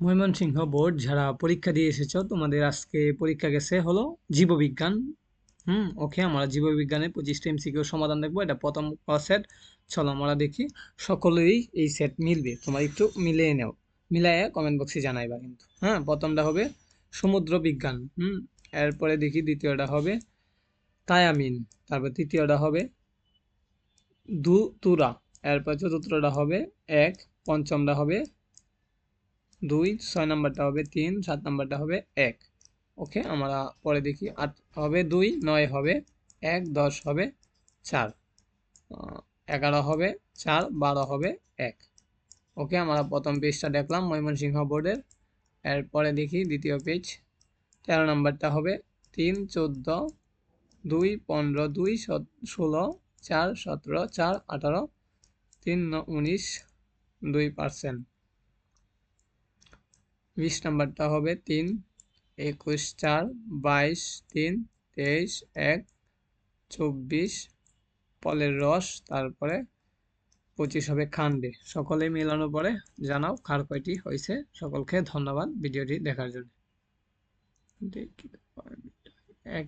Mymensingh board, যারা পরীক্ষা দিয়ে এসেছ, তোমাদের আজকে পরীক্ষা গেছে হলো জীববিজ্ঞান। হুম ওকে আমরা জীববিজ্ঞানের পঁচিশটা এমসিকিউ সমাধান দেখব। এটা প্রথম সেট চলো আমরা দেখি। সকলেরই এই সেট মিলবে। তোমরা একটু মিলিয়ে নাও। মিলাইয়া কমেন্ট বক্সে জানাইবা কিন্তু। হ্যাঁ প্রথমটা হবে সমুদ্র বিজ্ঞান হুম, এরপরে দেখি দ্বিতীয়টা হবে তায়ামিন। তারপর তৃতীয়টা হবে দু তুরা। এরপর চতুর্থটা হবে এক। পঞ্চমটা হবে দুই, ছয় নাম্বারটা হবে তিন, সাত নাম্বারটা হবে এক। ওকে, আমরা পরে দেখি আট হবে দুই, নয় হবে এক, দশ হবে চার। এগারো হবে চার, বারো হবে এক। ওকে, আমরা প্রথম পেজটা দেখলাম ময়মনসিংহ বোর্ডের। এরপরে দেখি দ্বিতীয় পেজ। তেরো নাম্বারটা হবে তিন, চোদ্দ, দুই, পনেরো, দুই ষোলো, চার, সতেরো, চার, আঠারো, তিন উনিশ, দুই পার্সেন্ট। বিশ নাম্বারটা হবে তিন, একুশ চার, বাইশ তিন, তেইশ এক, চব্বিশ ফলের রস, তারপরে পঁচিশ হবে খান্ডে। সকলে মিলানোর পরে জানাও খার কয়টি হয়েছে। সকলকে ধন্যবাদ ভিডিওটি দেখার জন্য। এক